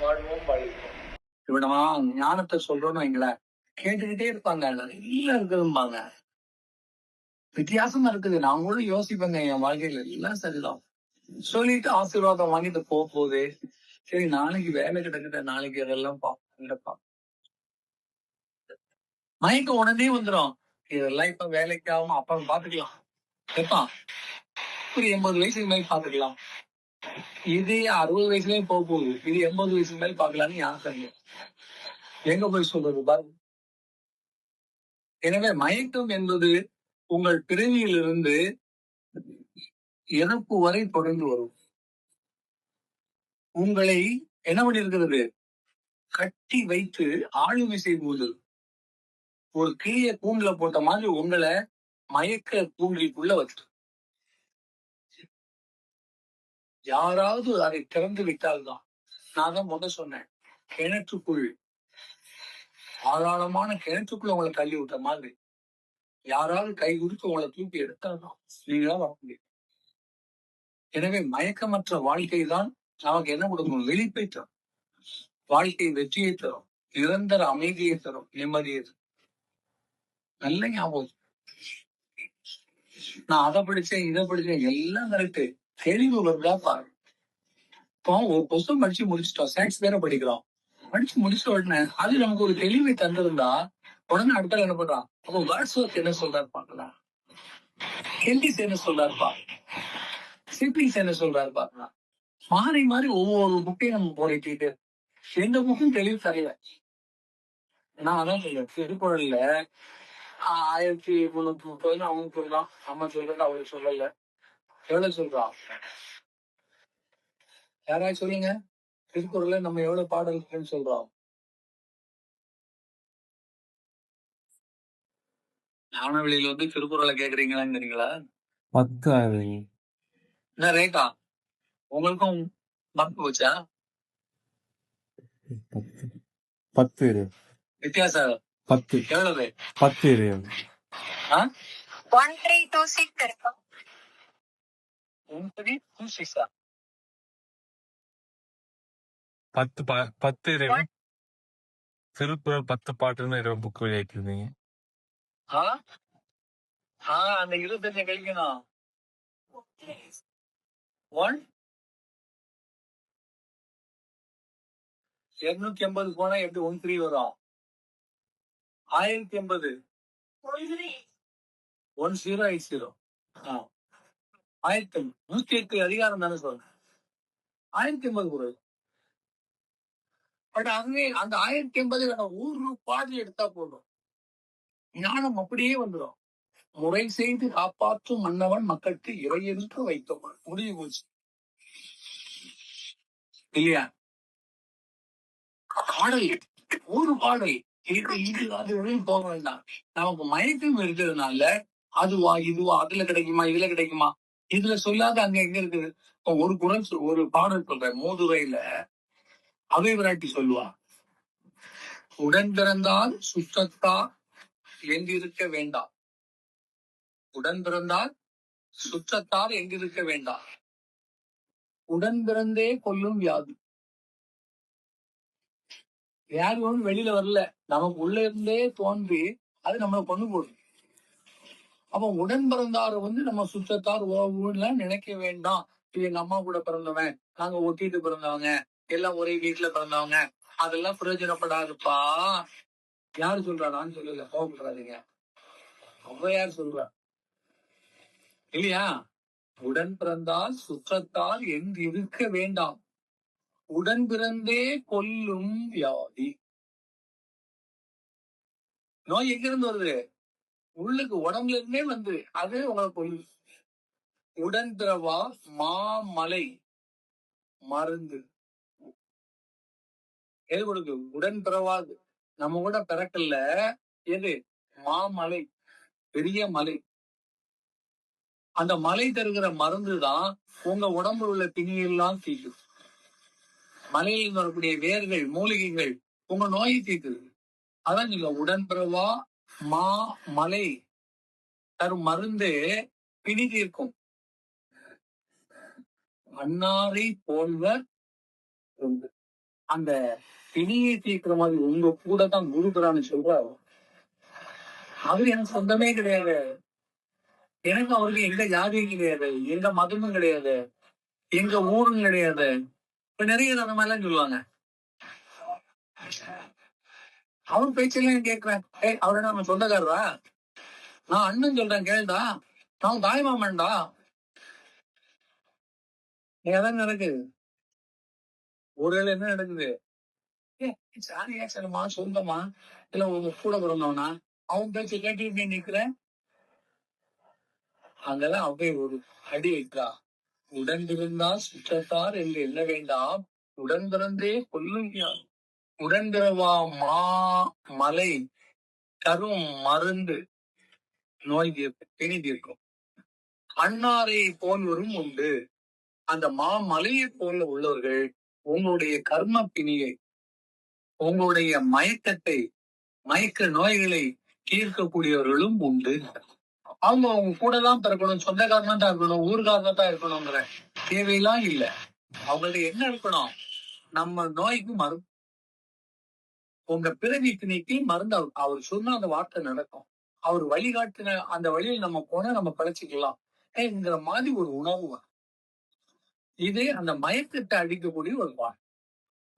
வாழ்வோம் வாழ்வோம் இவனமா ஞானத்தை சொல்றோம்னு வைங்களேன். கேட்டுக்கிட்டே இருப்பாங்க நிறைய இருக்குதும்பாங்க வித்தியாசமா இருக்குது. நான் கூட யோசிப்பேங்க என் வாழ்க்கையில எல்லாம் சரிதான். சொல்லிட்டு ஆசீர்வாதம் வாங்கிட்டு போக போகுது சரி நாளைக்கு வேலை கிடக்குது நாளைக்கு இதெல்லாம் பாப்பா மயக்கம் உடனே வந்துடும் இதெல்லாம் இப்ப வேலைக்கு ஆகும் அப்ப பாத்துக்கலாம் எப்பா? ஒரு எண்பது வயசுக்கு மேல் பாத்துக்கலாம் இது அறுபது வயசுலயே போக போகுது. இது எண்பது வயசுக்கு மேல் பாக்கலாம்னு யாருக்கு எங்க போய் சொல்றது பாருங்க எனவே மயக்கம் என்பது உங்கள் பிறவியிலிருந்து இறப்பு வரை தொடர்ந்து வரும். உங்களை என்ன பண்ணிருக்கிறது கட்டி வைத்து ஆளுமை செய்வது ஒரு கிளிய கூண்டுல போட்ட மாதிரி உங்களை மயக்க கூண்டிற்குள்ள வச்சு யாராவது அதை திறந்து விட்டால்தான். நான் தான் முத சொன்னேன் கிணற்றுக்குள். ஆதாரமான கிணற்றுக்குள்ள உங்களை தள்ளி விட்ட மாதிரி. யாராவது கை கொடுத்து உங்களை தூக்கி எடுத்தால்தான் நீங்களா வர முடியும். எனவே மயக்கமற்ற வாழ்க்கை தான் நமக்கு என்ன கொடுக்கும்? விழிப்பை தரும். வாழ்க்கை வெற்றியை தரும். நிரந்தர அமைதியை தரும். நிம்மதியை தரும். நல்ல ஞாபகம். நான் அதை படிச்சேன் இதை படிச்சேன் எல்லாம் கரெக்டு தெளிவு வருதா பாரு இப்போ ஒரு புத்தகம் படிச்சு முடிச்சிட்டோம். சயின்ஸ் வேற படிக்கிறோம். படிச்சு முடிச்ச உடனே அது நமக்கு ஒரு தெளிவை தந்திருந்தா உடனே அடுத்த என்ன பண்றான்? அப்போ வேர்ட்ஸ் ஒர்க் என்ன சொல்றாரு பாக்கலாம் ஹெல்டிஸ் என்ன சொல்றாரு பாக்கலாம் சிப்ளிங்ஸ் என்ன சொல்றாரு பாக்கலாம் மாறி மாறி ஒவ்வொரு புக்கையும் நம்ம போரிட்டு எந்த புக்கும் தெளிவு தரையில நான் அதான் சொல்றேன் திருக்குறள்ல ஆயிரத்தி முன்னூத்தி முப்பது அவங்க சொல்லலாம் நம்ம சொல்றது அவங்க சொல்லல. எவ்வளவு சொல்றா? யாராவது சொல்லுங்க. திருக்குறள்ல நம்ம எவ்வளவு பாடல் இருக்குன்னு சொல்றோம்? ஞானவெளியில வந்து திருக்குறளை கேக்குறீங்களாங்கிறீங்களா? பத்து என்ன ரேகா? உங்களுக்கும் மறந்து போச்சா? பத்து வித்தியாசம். பத்து. எவ்வளவு? பத்து ஒன் த்ரீ டூ சிக்ஸ் இருக்கும் ஒன் த்ரீ டூ சிக்ஸா பத்து பா- பத்து திருக்குறள் பத்து பாட்டுன்னு இருபது புக் வெளியாக்கிருந்தீங்க ஆ? ஆ அந்த இருபத்தஞ்சு கழிக்கணும். ஒன். இருநூத்தி எண்பது போனா எப்படி ஒன் த்ரீ வரும். ஆயிரத்தி எண்பது. ஒன் ஜீரோ எயிட் ஜீரோ ஆயிரத்தி நூத்தி எட்டு அதிகாரம் தானே சொல்றேன். ஆயிரத்தி எண்பது குரல் பட் அங்கே அந்த ஆயிரத்தி எண்பது ஒரு பாடல் எடுத்தா போதும். ஞானம் அப்படியே வந்துடும் முறை செய்து காப்பாற்றும் மன்னவன் மக்களுக்கு இறையென்று வைத்தவன். முடிவு போச்சு. இல்லையா? பாடல் ஒரு பாடல் இது இது அது வரையும் போக வேண்டாம். நமக்கு மயக்கம் இருக்கிறதுனால அதுவா இதுவா அதுல கிடைக்குமா இதுல கிடைக்குமா? இதுல சொல்லாத அங்க எங்க இருக்குது? ஒரு குரல் சொல்- ஒரு பாடல் சொல்றேன் மூதுரையில அவை விராட்டி சொல்லுவா. உடன் பிறந்தால் சுத்தத்தா எங்கிருக்க வேண்டாம் உடன் பிறந்தால் சுற்றத்தால் எங்கிருக்க வேண்டாம் உடன் பிறந்தே கொல்லும் வியாதி. வியாதி வெளியில வரல. நமக்கு உள்ள இருந்தே தோன்றி அது நம்மளை கொண்டு போடுது அப்ப உடன் பிறந்தாரு வந்து நம்ம சுற்றத்தார் உறவுலாம் நினைக்க வேண்டாம். எங்க அம்மா கூட பிறந்தவன் நாங்க ஒட்டிட்டு பிறந்தவங்க எல்லாம் ஒரே வீட்டுல பிறந்தவங்க அதெல்லாம் பிரயோஜனப்படாதுப்பா. யாரு சொல்றா? நான் சொல்லல கோவப்படுறாதீங்க அவ யார் சொல்றா? இல்லையா? உடன் பிறந்தால் சுற்றத்தால் என்று இருக்க வேண்டாம். உடன் பிறந்தே கொல்லும் வியாதி. நோய் எங்கிருந்து வருது? உள்ளுக்கு உடம்புல இருந்தே வந்து அது உங்களை கொல்லு உடன் பிறவா மாமலை மருந்து. எது கொடுக்கு உடன் பிறவாது நம்ம கூட பிறக்கல. எது? மாமலை. பெரிய மலை. அந்த மலை தருகிற மருந்து தான் உங்க உடம்புல உள்ள திணியெல்லாம் தீக்கும் மலையில் வரக்கூடிய வேர்கள் மூலிகைகள் உங்க நோயை தீக்குது அதான் நீங்க உடன்பிறவா மா மலை. தரும் மருந்து பிணி தீர்க்கும். அன்னாரை போல்வர் அந்த பிணியை தீர்க்கிற மாதிரி உங்க கூட தான் குருபுரான்னு சொல்றாரு. அவர் எனக்கு சொந்தமே கிடையாது. எனக்கு அவருக்கு எங்க ஜாதியும் கிடையாது. எங்க மதமும் கிடையாது. எங்க ஊரும் கிடையாது. இப்ப நிறைய அந்த மாதிரிலாம் சொல்லுவாங்க. அவன் பேச்செல்லாம் கேட்கிறேன். ஏய் அவரு நம்ம சொந்தக்காரரா? நான் அண்ணன் சொல்றேன் கேள்டா. நான் தாய் மாமன்டா. அதான் நடக்குது. ஒருவேளை என்ன நடக்குது? ஏ சாரியா சரிம்மா சொந்தமா? இல்ல உங்க கூட பிறந்தவனா? அவன் பேச்சு கேட்டுட்டு நிக்கிறேன் அங்கெல்லாம் அப்படியே ஒரு அடி வைக்கிறா. உடன் இருந்தா சுற்றத்தார் என்று எண்ண வேண்டாம். உடன் பிறந்தே கொல்லுங்க யார்? பிறவா மா மலை கரும் மருந்து நோய் தீர்க்கும் பிணி தீர்க்கும். அன்னாரை போன்றவரும் உண்டு. அந்த மாமலையை போல உள்ளவர்கள் உங்களுடைய கர்ம பிணியை உங்களுடைய மயக்கத்தை மயக்க நோய்களை தீர்க்கக்கூடியவர்களும் உண்டு. அவங்க அவங்க கூட தான் பிறக்கணும் சொந்தக்காரனா தான் இருக்கணும் ஊர்காரனா தான் இருக்கணுங்கிற தேவையெல்லாம் இல்ல. அவங்கள்ட்ட என்ன இருக்கணும்? நம்ம நோய்க்கு மருந்து உங்க பிறவி பிணிக்கு மருந்து அவர் அவர் சொன்னா அந்த வார்த்தை நடக்கும். அவர் வழிகாட்டின அந்த வழியில் நம்ம போனா நம்ம பழச்சிக்கலாம். ஏங்கிற மாதிரி ஒரு உணவு வரும். இது அந்த மயக்கத்தை அடிக்கக்கூடிய ஒரு பால்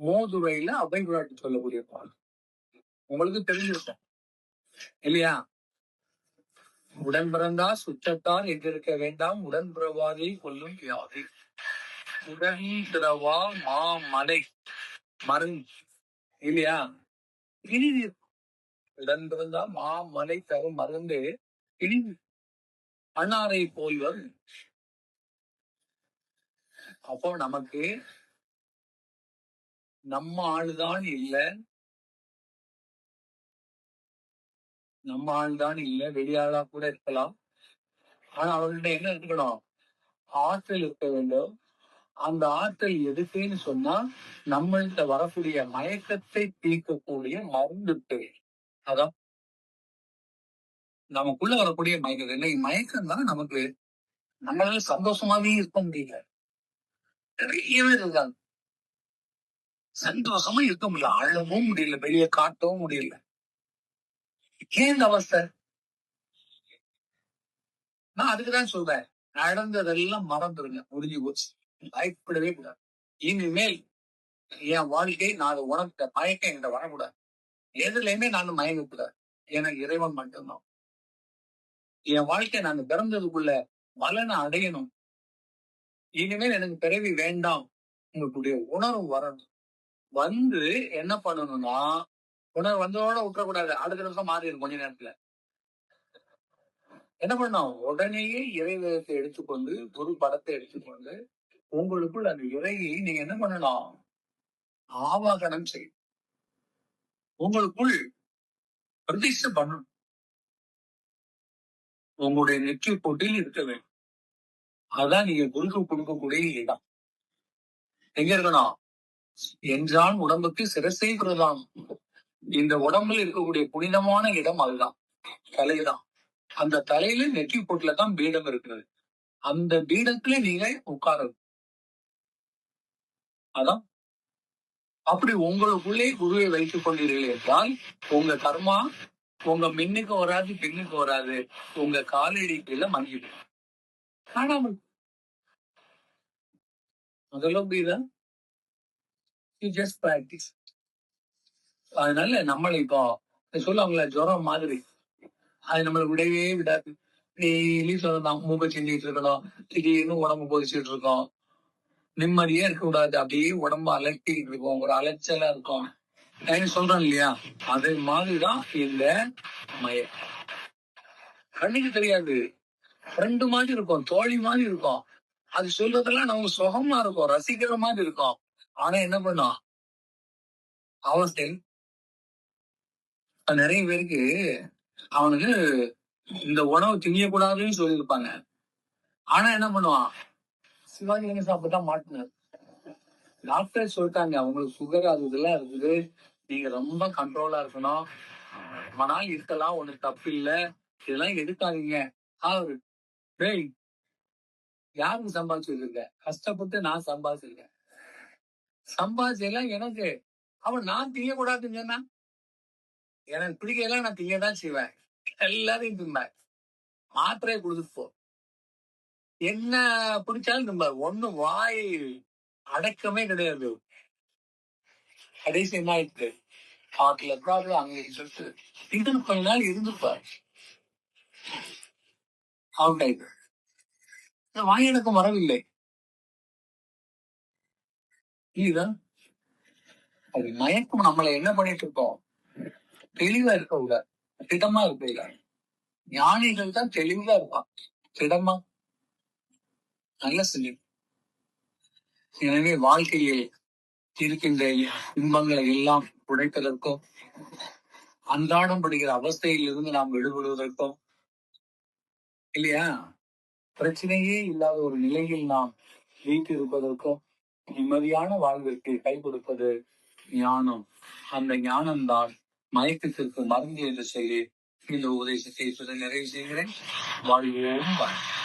மோதுரையில அவை விராட்டு சொல்லக்கூடிய பால் உங்களுக்கு தெரிஞ்சிருக்கும். இல்லையா? உடன் பிறந்தா சுற்றத்தார் எதிர்க்க வேண்டாம் உடன் பிறவாதை கொல்லும் வியாதி. உடன் பிறவா மா மலை மருந்து. இல்லையா? இனி உடன் மாமலை தரும் மருந்து. இனி அன்னாரை போய்வர் அப்போ நமக்கு நம்ம ஆளுதான் இல்ல. நம்ம ஆள்தான் இல்ல. வெளியாளா கூட இருக்கலாம். ஆனா அவர்கிட்ட என்ன இருக்கணும்? ஆற்றல் இருக்க வேண்டும். அந்த ஆற்றல் எதுக்குன்னு சொன்னா நம்மள்கிட்ட வரக்கூடிய மயக்கத்தை தீர்க்கக்கூடிய மருந்து அதான். நமக்குள்ள வரக்கூடிய மயக்கம். இன்னைக்கு மயக்கம் தான் நமக்கு நம்மளால சந்தோஷமாவே இருக்க முடியல. நிறைய பேர் இருக்காங்க. சந்தோஷமா இருக்க முடியல. அழவும் முடியல. வெளியே காட்டவும் முடியல. ஏன் இந்த அவஸ்தை? நான் அதுக்குதான் சொல்றேன். நடந்ததெல்லாம் மறந்துருங்க. முடிஞ்சு போச்சு. பயப்படவே கூடாது. இனிமேல் என் வாழ்க்கை நான் அதை மயக்கம் என்கிட்ட வரக்கூடாது. எதுலையுமே நான் மயங்கக்கூடாது ஏன்னா இறைவன் மட்டும்தான். என் வாழ்க்கை நான் பிறந்ததுக்குள்ள பலனை அடையணும். இனிமேல் எனக்கு பிறவி வேண்டாம். உங்களுடைய உணர்வு வரணும். வந்து என்ன பண்ணணும்னா உணர்வு வந்ததோட விட்டுறக்கூடாது. அடுத்த நிமிஷம் மாறிடும் கொஞ்ச நேரத்துல. என்ன பண்ணோம் உடனேயே இறைவேதத்தை எடுத்துக்கொண்டு குரு படத்தை எடுத்துக்கொண்டு உங்களுக்குள் அந்த இறையை நீங்க என்ன பண்ணலாம்? ஆவாகனம் செய்யும் உங்களுக்குள் பிரதிஷ்டை பண்ணணும். உங்களுடைய நெற்றி போட்டியில் இருக்க வேண்டும். அதான் நீங்க குருக்கு கொடுக்கக்கூடிய இடம். எங்க இருக்கணும்? என்றான் உடம்புக்கு சிரசை பிரதான் இந்த உடம்புல இருக்கக்கூடிய புனிதமான இடம் அதுதான். தலைதான். அந்த தலையில நெற்றி போட்டுல தான் பீடம் இருக்கிறது. அந்த பீடத்துல நீங்க உட்காரணும். அதான். அப்படி உங்களுக்குள்ளே குருவை வைத்துக் கொண்டீர்கள் என்றால் உங்க கர்மா உங்க மின்னுக்கு வராது பின்னுக்கு வராது. உங்க காலடி கீழே மங்கிடும். காணாமல் அதெல்லாம் புரியுதா? யூ ஜஸ்ட் பிராக்டிஸ் அதனால நம்மளை இப்போ சொல்லுவாங்களே ஜுரம் மாதிரி. அது நம்மளை விடவே விடாது. டெய்லி சொல்லலாம் மூக்க செஞ்சுட்டு இருக்கணும் திடீர்னு உடம்பு பொதிச்சுட்டு இருக்கோம். நிம்மதியே இருக்க கூடாது அப்படியே உடம்பு அலட்டிட்டு இருக்கும். ஒரு அலைச்சலா இருக்கும். நான் சொல்றேன் இல்லையா? அது மாதிரிதான் இந்த மயம். கண்ணுக்கு தெரியாது. ஃப்ரெண்டு மாதிரி இருக்கும். தோழி மாதிரி இருக்கும். அது சொல்றதெல்லாம் நமக்கு சுகமா இருக்கும். ரசிக்கிற மாதிரி இருக்கும். ஆனா என்ன பண்ணும்? அவஸ்தை நிறைய பேருக்கு அவனுக்கு இந்த உணவு திங்கக்கூடாதுன்னு சொல்லியிருப்பாங்க. ஆனா என்ன பண்ணுவான்? சிவாஜி கணேசன் அப்பதான் மாட்டினார். டாக்டர் சொல்லிட்டாங்க அவங்களுக்கு சுகர் அது இதெல்லாம் இருக்குது நீங்க ரொம்ப கண்ட்ரோலா இருக்கணும். ரொம்ப நாள் இருக்கலாம் ஒண்ணு தப்பு இல்ல. இதெல்லாம் எடுக்காதீங்க. அவரு டேய் யாருக்கு சம்பாதிச்சிருக்க? கஷ்டப்பட்டு நான் சம்பாதிச்சிருக்கேன். சம்பாதிச்செல்லாம் எனக்கு. அவன் நான் திங்கக்கூடாதுன்னு சொன்னா? எனக்கு பிடிக்கலாம் நான் தீயதான் செய்வேன். எல்லாரையும் திம்பார் மாத்திரையை கொடுத்துட்டு போ. என்ன பிடிச்சாலும் நம்ம ஒண்ணு வாய் அடக்கமே கிடையாது. கடைசி என்ன ஆயிடுது ஹார்ட்ல ப்ராப்ளம் அங்க சொல்லிட்டு திடீர்னு கொஞ்ச நாள் இருந்துப்பார் அவுட் ஆயிட்டு வாய் அடக்கம் வரவில்லை. இதுதான் அது மயக்கம். நம்மளை என்ன பண்ணிட்டு இருக்கோம்? தெளிவா இருக்க கூடாது திடமா இருக்க ஞானிகள் தான் தெளிவா இருப்பான் திடமா. நல்ல சொல்லி எனவே வாழ்க்கையில் இருக்கின்ற இன்பங்களை எல்லாம் உடைப்பதற்கும் அன்றாடம் படுகிற அவஸ்தையில் இருந்து நாம் விடுபடுவதற்கும் இல்லையா? பிரச்சனையே இல்லாத ஒரு நிலையில் நாம் வீட்டிருப்பதற்கும் நிம்மதியான வாழ்விற்கு கை கொடுப்பது ஞானம். அந்த ஞானம்தான் மயக்கத்திற்கு மருந்து என்று சொல்லி இந்த உபதேசத்தை நிறைவு செய்கிறேன். வாழ்வோம் வாழ்க்கை